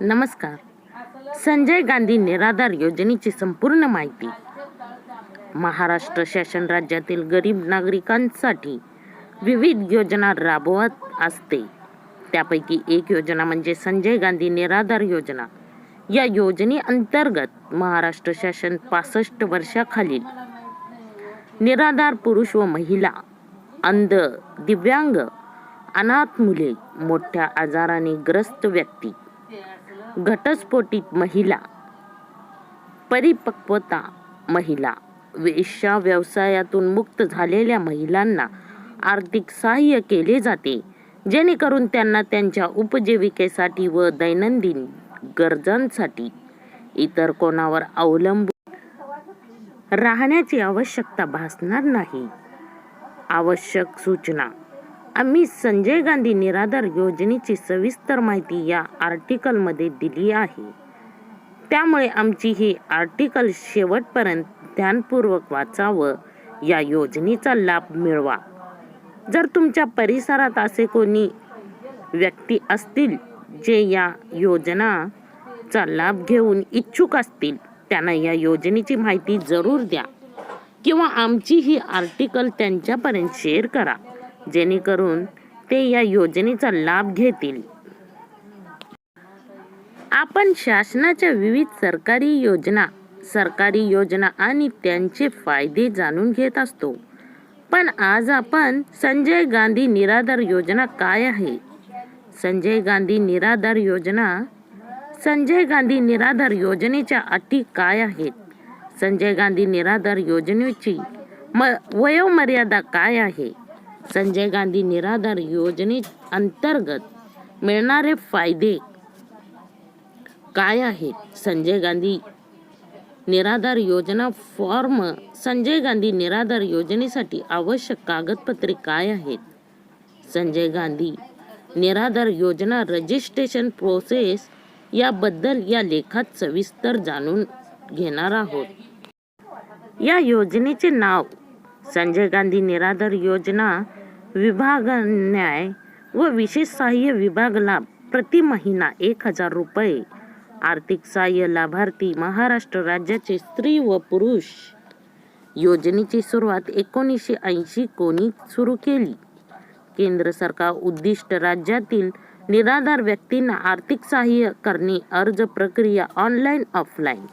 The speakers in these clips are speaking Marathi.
नमस्कार. संजय गांधी निराधार योजनेची संपूर्ण माहिती. महाराष्ट्र शासन राज्यातील गरीब नागरिकांसाठी विविध योजना राबवत असते. त्यापैकी एक योजना म्हणजे संजय गांधी निराधार योजना. या योजनेअंतर्गत महाराष्ट्र शासन पासष्ट वर्षाखालील निराधार पुरुष व महिला अंध दिव्यांग अनाथ मुले मोठ्या आजाराने ग्रस्त व्यक्ती. घटस्फोटित महिला. परिपक्वता महिला. वेश्या व्यवसायातून मुक्त झालेल्या महिलांना आर्थिक सहाय्य केले जाते जेणेकरून त्यांना त्यांच्या उपजीविकेसाठी व दैनंदिन गरजांसाठी इतर कोणावर अवलंबून राहण्याची आवश्यकता भासणार नाही. आवश्यक सूचना. आम्ही संजय गांधी निराधार योजनेची सविस्तर माहिती या आर्टिकलमध्ये दिली आहे. त्यामुळे आमची ही आर्टिकल शेवटपर्यंत ध्यानपूर्वक वाचावं या योजनेचा लाभ मिळवा. जर तुमच्या परिसरात असे कोणी व्यक्ती असतील जे या योजनाचा लाभ घेऊन इच्छुक असतील त्यांना या योजनेची माहिती जरूर द्या किंवा आमची ही आर्टिकल त्यांच्यापर्यंत शेअर करा. जेणेकरून ते या योजनेचा लाभ घेतील. आपण शासनाच्या विविध सरकारी योजना सरकारी योजना आणि त्यांचे फायदे जाणून घेत असतो. पण आज आपण संजय गांधी निराधार योजना काय आहे? संजय गांधी निराधार योजना संजय गांधी निराधार योजनेच्या अटी काय आहेत? संजय गांधी निराधार योजनेची म वयोमर्यादा काय आहे? संजय गांधी निराधार योजने अंतर्गत मिळणारे फायदे काय आहेत? संजय गांधी निराधार योजना फॉर्म संजय गांधी निराधार योजनेसाठी आवश्यक कागदपत्रे काय आहेत? संजय गांधी निराधार योजना रजिस्ट्रेशन प्रोसेस याबद्दल या लेखात सविस्तर जाणून घेणार आहोत. या योजनेचे नाव संजय गांधी निराधार योजना विभाग न्याय व विशेष सहाय्य विभागला प्रति महिना एक हजार रुपये. आर्थिक सहाय्य लाभार्थी महाराष्ट्र राज्याचे स्त्री व पुरुष. योजनेची सुरुवात एकोणीसशे ऐंशी कोणी सुरू केली? केंद्र सरकार उद्दिष्ट राज्यातील निराधार व्यक्तींना आर्थिक सहाय्य करणे अर्ज प्रक्रिया ऑनलाईन ऑफलाईन.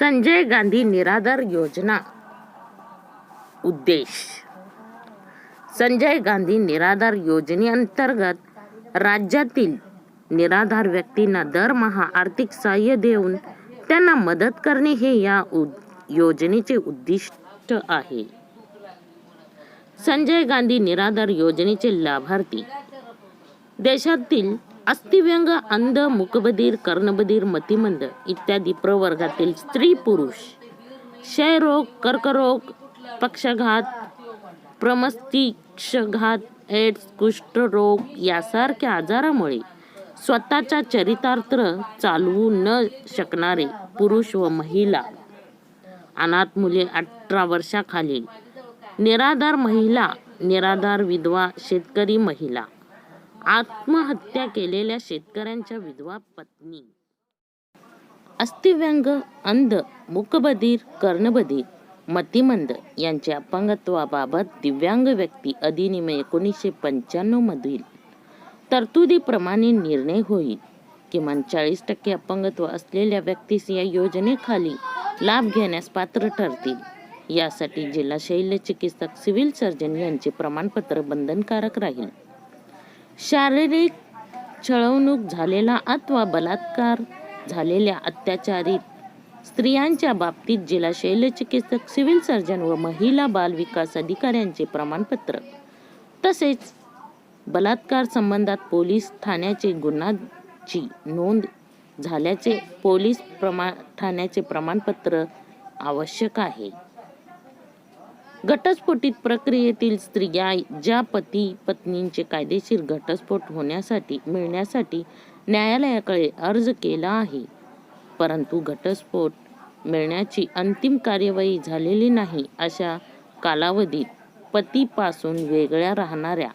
संजय गांधी निराधार योजना उद्देश संजय गांधी निराधार योजनेअंतर्गत राज्यातील निराधार व्यक्तींना दरमहा आर्थिक सहाय्य देऊन त्यांना मदत करणे हे या उद- योजनेचे उद्दिष्ट आहे संजय गांधी निराधार योजनेचे लाभार्थी देशातील अस्थिव्यंग अंध मुकबधीर कर्णबधीर मतिमंद इत्यादी प्रवर्गातील स्त्री पुरुष क्षयरोग कर्करोग पक्षाघात प्रमस्तिष्कघात एड्स कुष्ठरोग यासारख्या आजारामुळे स्वतःच्या चरितार्थ चालवू न शकणारे पुरुष व महिला अनाथ मुले अठरा वर्षाखालील निराधार महिला निराधार विधवा शेतकरी महिला आत्महत्या केलेल्या शेतकऱ्यांच्या विधवा पत्नी. अस्थिव्यंग अंध मुकबधीर कर्णबधीर मतिमंद यांच्या अपंगत्वाबाबत दिव्यांग व्यक्ती अधिनियम एकोणीसशे पंच्याण्णव मधील तरतुदीप्रमाणे निर्णय होईल. किमान चाळीस टक्के अपंगत्व असलेल्या व्यक्तीस या योजनेखाली लाभ घेण्यास पात्र ठरतील. यासाठी जिल्हा शैल्य चिकित्सक सिव्हिल सर्जन यांचे प्रमाणपत्र बंधनकारक राहील. शारीरिक छळवणूक झालेला अथवा बलात्कार झालेल्या अत्याचारित स्त्रियांच्या बाबतीत जिल्हा शैलचिकित्सक सिव्हिल सर्जन व महिला बाल विकास अधिकाऱ्यांचे प्रमाणपत्र. तसेच बलात्कार संबंधात पोलीस ठाण्याचे गुन्ह्याची नोंद झाल्याचे पोलीस प्रमा ठाण्याचे प्रमाणपत्र आवश्यक आहे. घटस्फोटित प्रक्रियेतील स्त्रिया ज्या पती पत्नींचे कायदेशीर घटस्फोट होण्यासाठी मिळण्यासाठी न्यायालयाकडे अर्ज केला आहे. परंतु घटस्फोट मिळण्याची अंतिम कार्यवाही झालेली नाही अशा कालावधीत पतीपासून वेगळ्या राहणाऱ्या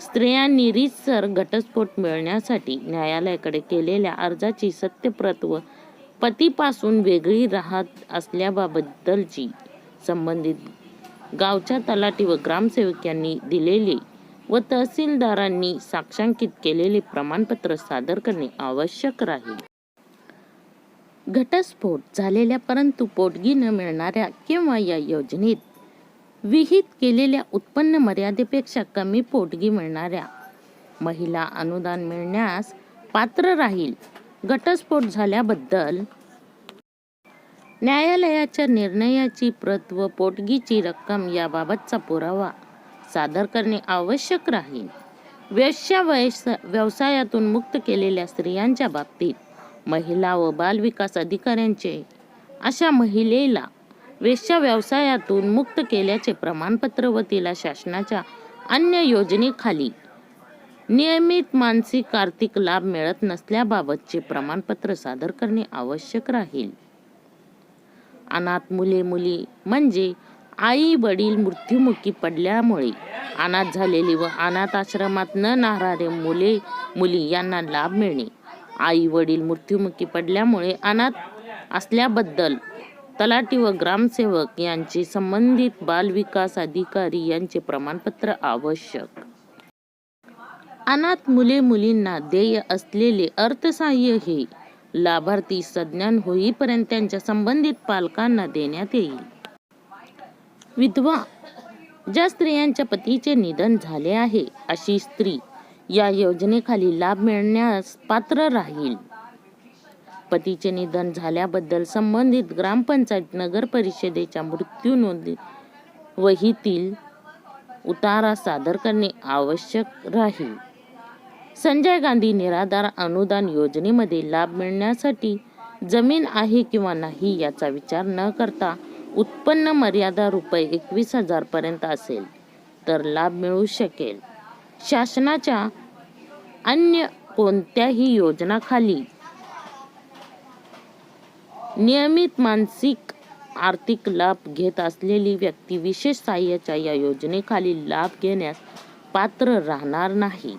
स्त्रियांनी रीतसर घटस्फोट मिळण्यासाठी न्यायालयाकडे केलेल्या अर्जाची सत्यप्रत व पतीपासून वेगळी राहत असल्याबाबद्दलची संबंधित गावच्या तलाठी व ग्रामसेवक यांनी व तहसीलदारांनी साक्षांकित केलेले प्रमाणपत्र सादर करणे आवश्यक राहील. घटस्फोट झालेल्या परंतु पोटगी न मिळणाऱ्या किंवा या योजनेत विहित केलेल्या उत्पन्न मर्यादेपेक्षा कमी पोटगी मिळणाऱ्या महिला अनुदान मिळण्यास पात्र राहील. घटस्फोट झाल्याबद्दल न्यायालयाच्या निर्णयाची प्रत व पोटगीची रक्कम याबाबतचा पुरावा सादर करणे आवश्यक राहील. वेश्या वयस व्यवसायातून मुक्त केलेल्या स्त्रियांच्या बाबतीत महिला व बालविकास अधिकाऱ्यांचे. अशा महिलेला वेश्या व्यवसायातून मुक्त केल्याचे प्रमाणपत्र व तिला शासनाच्या अन्य योजनेखाली नियमित मानसिक आर्थिक लाभ मिळत नसल्याबाबतचे प्रमाणपत्र सादर करणे आवश्यक राहील. अनाथ मुले मुली म्हणजे आई वडील मृत्युमुखी पडल्यामुळे अनाथ झालेली व अनाथ आश्रमात न राहणारे मुले मुली यांना लाभ मिळणे. आई वडील मृत्युमुखी पडल्यामुळे अनाथ असल्याबद्दल तलाठी व ग्रामसेवक यांचे संबंधित बालविकास अधिकारी यांचे प्रमाणपत्र आवश्यक. अनाथ मुले मुलींना देय असलेले अर्थसहाय्य हे लाभार्थी सज्ञान होईपर्यंत त्यांच्या संबंधित पालकांना देण्यात येईल. विधवा ज्या स्त्रियांच्या पतीचे निधन झाले आहे अशी स्त्री या योजनेखाली लाभ मिळण्यास पात्र राहील. पतीचे निधन झाल्याबद्दल संबंधित ग्रामपंचायत नगर परिषदेच्या मृत्यू नोंदी वहीतील उतारा सादर करणे आवश्यक राहील. संजय गांधी निराधार अनुदान योजनेमध्ये लाभ मिळण्यासाठी जमीन आहे किंवा नाही याचा विचार न करता उत्पन्न मर्यादा रुपये एकवीस हजार पर्यंत असेल तर लाभ मिळू शकेल. शासनाच्या अन्य कोणत्याही योजनाखाली. नियमित मानसिक आर्थिक लाभ घेत असलेली व्यक्ती विशेष सहाय्याच्या या योजनेखाली लाभ घेण्यास पात्र राहणार नाही.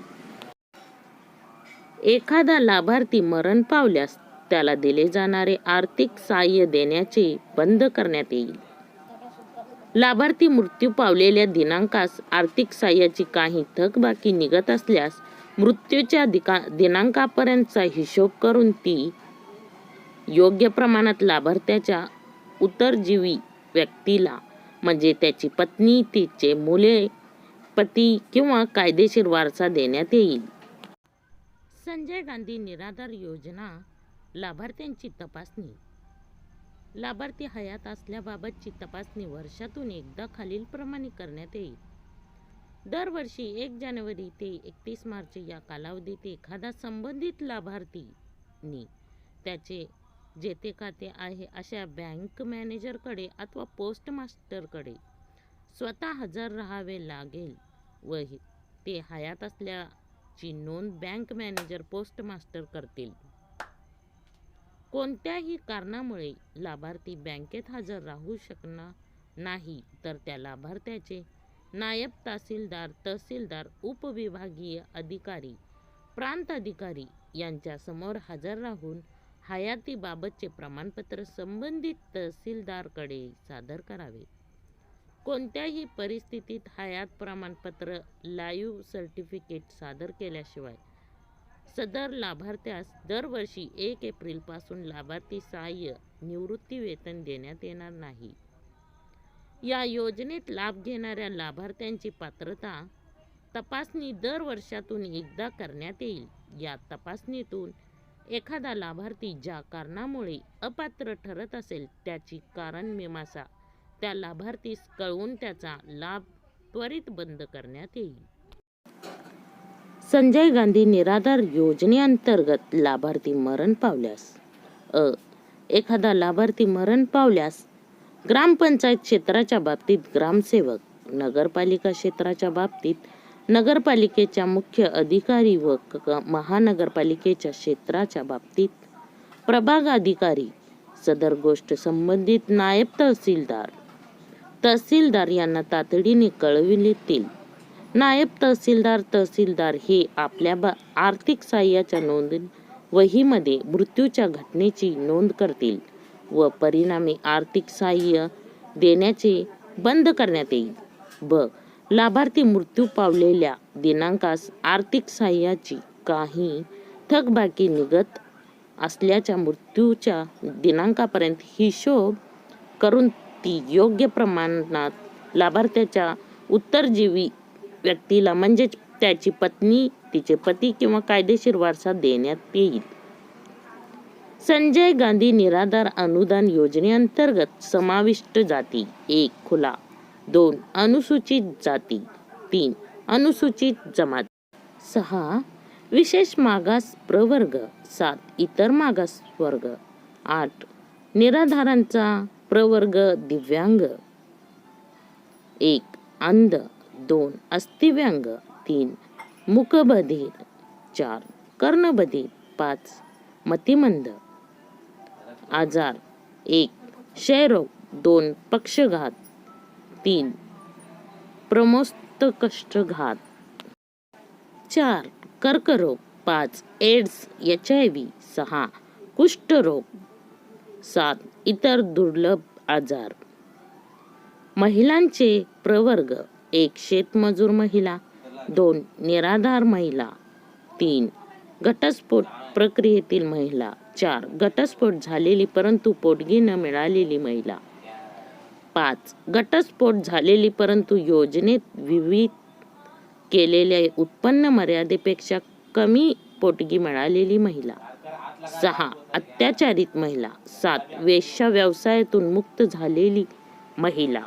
एखादा लाभार्थी मरण पावल्यास त्याला दिले जाणारे आर्थिक सहाय्य देण्याचे बंद करण्यात येईल. लाभार्थी मृत्यू पावलेल्या दिनांकास आर्थिक सहाय्याची काही थकबाकी निघत असल्यास मृत्यूच्या दिका दिनांकापर्यंतचा हिशोब करून ती योग्य प्रमाणात लाभार्थ्याच्या उतरजीवी व्यक्तीला म्हणजे त्याची पत्नी तिचे मुले पती किंवा कायदेशीर वारसा देण्यात येईल. संजय गांधी निराधार योजना लाभार्थ्यांची तपासणी. लाभार्थी हयात असल्याबाबतची तपासणी वर्षातून एकदा खालीलप्रमाणे करण्यात येईल. दरवर्षी एक जानेवारी ते एकतीस मार्च या कालावधीत एखादा संबंधित लाभार्थीनी त्याचे जेथे खाते आहे अशा बँक मॅनेजरकडे अथवा पोस्टमास्टरकडे स्वतः हजर राहावे लागेल व ते हयात असल्याची नोंद बँक मॅनेजर पोस्ट मास्टर करतील. कोणत्याही कारणामुळे लाभार्थी बँकेत हजर राहू शकणार नाही तर त्या लाभार्थ्याचे नायब तहसीलदार तहसीलदार उपविभागीय अधिकारी प्रांत अधिकारी यांच्यासमोर हजर राहून हयातीबाबतचे प्रमाणपत्र संबंधित तहसीलदारकडे सादर करावे. कोणत्याही परिस्थितीत हयात प्रमाणपत्र लाईव्ह सर्टिफिकेट सादर केल्याशिवाय सदर लाभार्थ्यास दरवर्षी एक एप्रिलपासून लाभार्थी सहाय्य निवृत्ती वेतन देण्यात येणार नाही. या योजनेत लाभ घेणाऱ्या लाभार्थ्यांची पात्रता तपासणी दर वर्षातून एकदा करण्यात येईल. या तपासणीतून एखादा लाभार्थी ज्या कारणामुळे अपात्र ठरत असेल त्याची कारण मीमांसा त्या लाभार्थीस कळवून त्याचा लाभ त्वरित बंद करण्यात येईल. संजय गांधी निराधार योजनेअंतर्गत लाभार्थी मरण पावल्यास अ एखादा लाभार्थी मरण पावल्यास ग्रामपंचायत क्षेत्राच्या बाबतीत ग्रामसेवक नगरपालिका क्षेत्राच्या बाबतीत नगरपालिकेच्या मुख्य अधिकारी व क- महानगरपालिकेच्या क्षेत्राच्या बाबतीत प्रभाग अधिकारी सदर गोष्ट संबंधित नायब तहसीलदार. तहसीलदार यांना तातडीने कळविलेतील नायब तहसीलदार तहसीलदार हे आपल्या बा आर्थिक सहाय्याच्या नोंद वहीमध्ये मृत्यूच्या घटनेची नोंद करतील. व परिणामी आर्थिक सहाय्य देण्याचे बंद करण्यात येईल. ब. लाभार्थी मृत्यू पावलेल्या दिनांकास आर्थिक सहाय्याची काही थकबाकी निघत असल्याच्या मृत्यूच्या दिनांकापर्यंत हिशोब करून ती योग्य प्रमाणात लाभार्थ्याच्या उत्तरजीवी व्यक्तीला म्हणजेच त्याची पत्नी तिचे पती किंवा कायदेशीर वारसा देण्यात येईल. संजय गांधी निराधार अनुदान योजनेअंतर्गत समाविष्ट जाती. एक खुला. दोन अनुसूचित जाती. तीन अनुसूचित जमात. सहा विशेष मागास प्रवर्ग. सात इतर मागास वर्ग. आठ निराधारांचा प्रवर्ग दिव्यांग. एक अंध. दोन अस्थिव्यांग. तीन मुकबधीर. चार कर्णबधीर. पाच मतिमंद. आजार. एक क्षयरोग. दोन पक्षघात. तीन प्रमोस्तकष्टघात चार कर्करोग. पाच एड्स एच आय व्ही. सहा कुष्ठरोग. सात इतर दुर्लभ आजार. महिलांचे प्रवर्ग. एक शेतमजूर महिला. दोन निराधार महिला. तीन घटस्फोट प्रक्रियेतील महिला. चार घटस्फोट झालेली परंतु पोटगी न मिळालेली महिला. पाच घटस्फोट झालेली परंतु योजनेत विविध केलेल्या उत्पन्न मर्यादेपेक्षा कमी पोटगी मिळालेली महिला. सहा अत्याचारित महिला. सात वेश्या व्यवसायातून मुक्त झालेली महिला.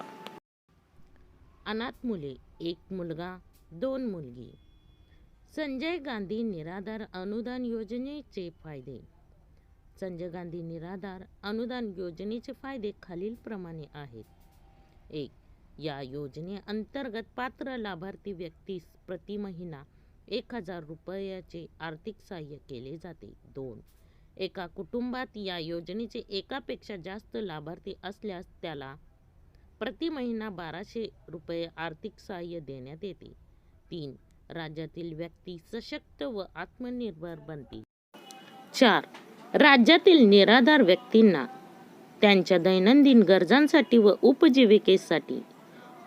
अनाथ मुले एक मुलगा दोन मुलगी. संजय गांधी निराधार अनुदान योजनेचे फायदे. संजय गांधी निराधार अनुदान योजनेचे फायदे खालीलप्रमाणे आहेत. एक या योजनेअंतर्गत पात्र लाभार्थी व्यक्तीस प्रति महिना एक हजार रुपयाचे आर्थिक सहाय्य केले जाते. दोन एका कुटुंबात या योजनेचे एकापेक्षा जास्त लाभार्थी असल्यास त्याला प्रति महिना बाराशे रुपये आर्थिक सहाय्य देण्यात येते. तीन राज्यातील व्यक्ती सशक्त व आत्मनिर्भर बनतील. चार राज्यातील निराधार व्यक्तींना त्यांच्या दैनंदिन गरजांसाठी व उपजीविकेसाठी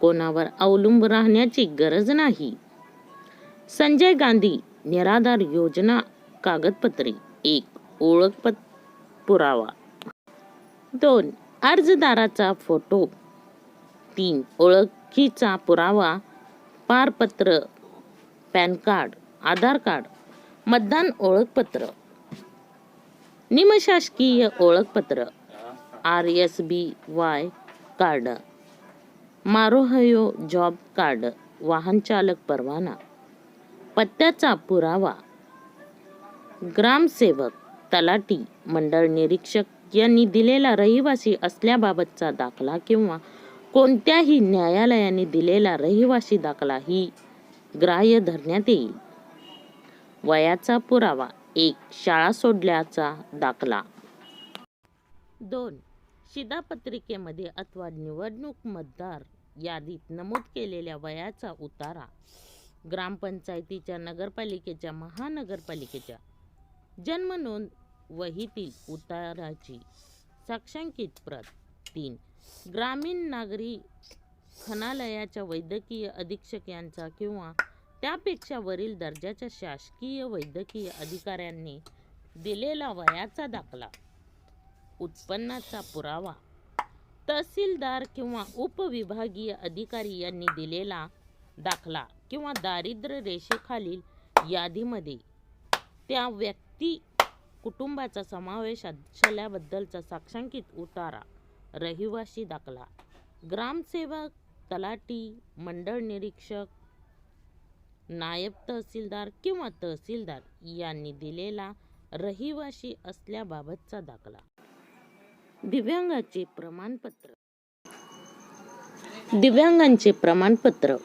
कोणावर अवलंबून राहण्याची गरज नाही. संजय गांधी निराधार योजना कागदपत्रे एक ओळखपत्र पुरावा. दोन अर्जदाराचा फोटो. तीन ओळखीचा पुरावा पारपत्र पॅन कार्ड आधार कार्ड मतदान ओळखपत्र. निमशासकीय ओळखपत्र. R S B Y card. मारोहयो job card. वाहन चालक परवाना. पत्त्याचा पुरावा. ग्रामसेवक तलाटी मंडळ निरीक्षक यांनी दिलेला रहिवासी असल्याबाबतचा दाखला किंवा कोणत्याही न्यायालयाने दिलेला रहिवासी दाखला ही ग्राह्य धरण्यात येईल. वयाचा पुरावा एक शाळा सोडल्याचा दाखला. दोन. शिधापत्रिकेमध्ये अथवा निवडणूक मतदार यादीत नमूद केलेल्या वयाचा उतारा ग्रामपंचायतीच्या नगरपालिकेच्या महानगरपालिकेच्या. जन्म नोंद वहीतील उताराची साक्षांकित प्रत तीन. ग्रामीण नागरी खनालयाच्या वैद्यकीय अधीक्षक यांचा किंवा त्यापेक्षा वरील दर्जाच्या शासकीय वैद्यकीय अधिकाऱ्यांनी दिलेला वयाचा दाखला. उत्पन्नाचा पुरावा. तहसीलदार किंवा उपविभागीय अधिकारी यांनी दिलेला दाखला किंवा दारिद्र्य रेषेखालील यादीमध्ये त्या व्यक्ती कुटुंबाचा समावेश असल्याबद्दलचा साक्षांकित उतारा रहिवासी दाखला. ग्रामसेवक तलाटी मंडळ निरीक्षक नायब तहसीलदार किंवा तहसीलदार यांनी दिलेला रहिवासी असल्याबाबतचा दाखला. दिव्यांगाचे प्रमाणपत्र. दिव्यांगांचे प्रमाणपत्र.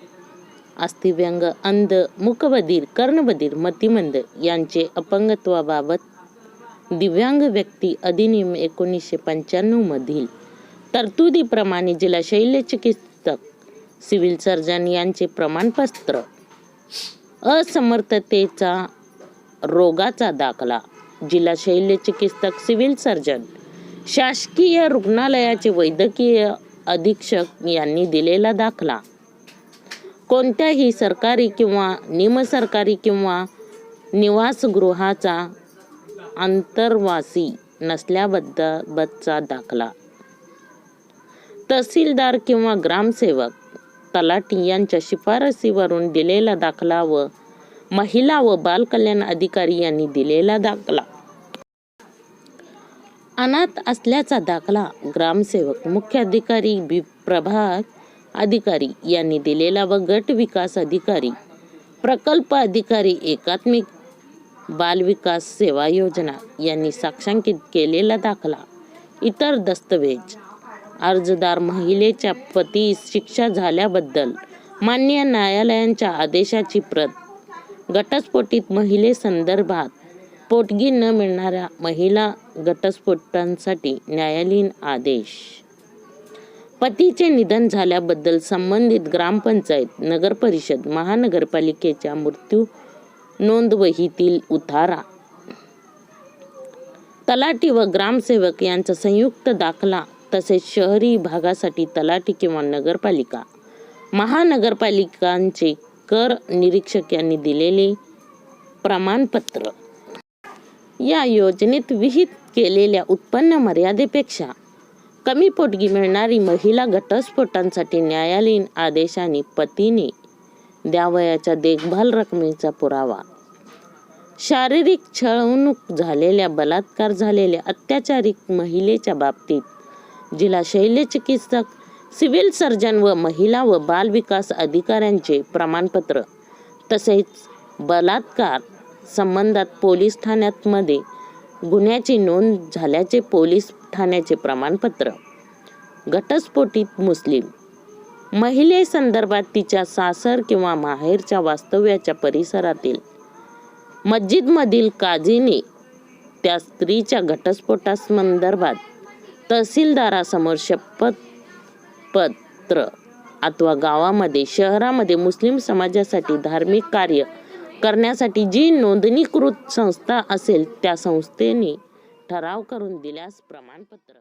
अस्थिव्यंग अंध मुकबधीर कर्णबधीर मतिमंद यांचे अपंगत्वाबाबत दिव्यांग व्यक्ती अधिनियम एकोणीसशे पंच्याण्णव मधील तरतुदीप्रमाणे जिल्हा शल्यचिकित्सक सिव्हिल सर्जन यांचे प्रमाणपत्र. असमर्थतेचा रोगाचा दाखला. जिल्हा शल्यचिकित्सक सिव्हिल सर्जन शासकीय रुग्णालयाचे वैद्यकीय अधीक्षक यांनी दिलेला दाखला. कोणत्याही सरकारी किंवा निमसरकारी किंवा निवासगृहाचा आंतरवासी नसल्याबद्दलचा दाखला. तहसीलदार किंवा ग्रामसेवक तलाठी यांच्या शिफारसीवरून दिलेला दाखला व महिला व बालकल्याण अधिकारी यांनी दिलेला दाखला. अनाथ असल्याचा दाखला ग्रामसेवक मुख्य अधिकारी बी. प्रभाग अधिकारी यांनी दिलेला व गट विकास अधिकारी प्रकल्प अधिकारी एकात्मिक बालविकास सेवा योजना यांनी साक्षांकित केलेला दाखला इतर दस्तवेज अर्जदार महिलेच्या पतीस शिक्षा झाल्याबद्दल मान्य न्यायालयांच्या आदेशाची प्रत. घटस्फोटित महिलेसंदर्भात पोटगी न मिळणाऱ्या महिला घटस्फोटांसाठी न्यायालयीन आदेश. पतीचे निधन झाल्याबद्दल संबंधित ग्रामपंचायत नगरपरिषद महानगरपालिकेच्या मृत्यू नोंदवहीतील उतारा. तलाठी व ग्रामसेवक यांचा संयुक्त दाखला तसेच शहरी भागासाठी तलाठी किंवा नगरपालिका. महानगरपालिकांचे कर निरीक्षक यांनी दिलेले प्रमाणपत्र. या योजनेत विहित केलेल्या उत्पन्न मर्यादेपेक्षा कमी पोटगी मिळणारी महिला घटस्फोटांसाठी न्यायालयीन आदेशाने पतीने द्यावयाच्या देखभाल रकमेचा पुरावा. शारीरिक छळवणूक झालेल्या बलात्कार झालेल्या अत्याचारिक महिलेच्या बाबतीत जिल्हा शल्यचिकित्सक सिव्हिल सर्जन व महिला व बाल विकास अधिकाऱ्यांचे प्रमाणपत्र तसेच बलात्कार संबंधात पोलीस ठाण्यामध्ये गुन्ह्याची नोंद झाल्याचे पोलीस ठाण्याचे प्रमाणपत्र. घटस्फोटीत मुस्लिम. महिलेसंदर्भात तिच्या सासर किंवा माहेरच्या वास्तव्याच्या परिसरातील मस्जिदमधील काझीने त्या स्त्रीच्या घटस्फोटासंदर्भात तहसीलदारासमोर शपथ पत्र. अथवा गावामध्ये शहरामध्ये मुस्लिम समाजासाठी धार्मिक कार्य करण्यासाठी जी नोंदणीकृत संस्था असेल त्या संस्थेने ठराव करून दिल्यास प्रमाणपत्र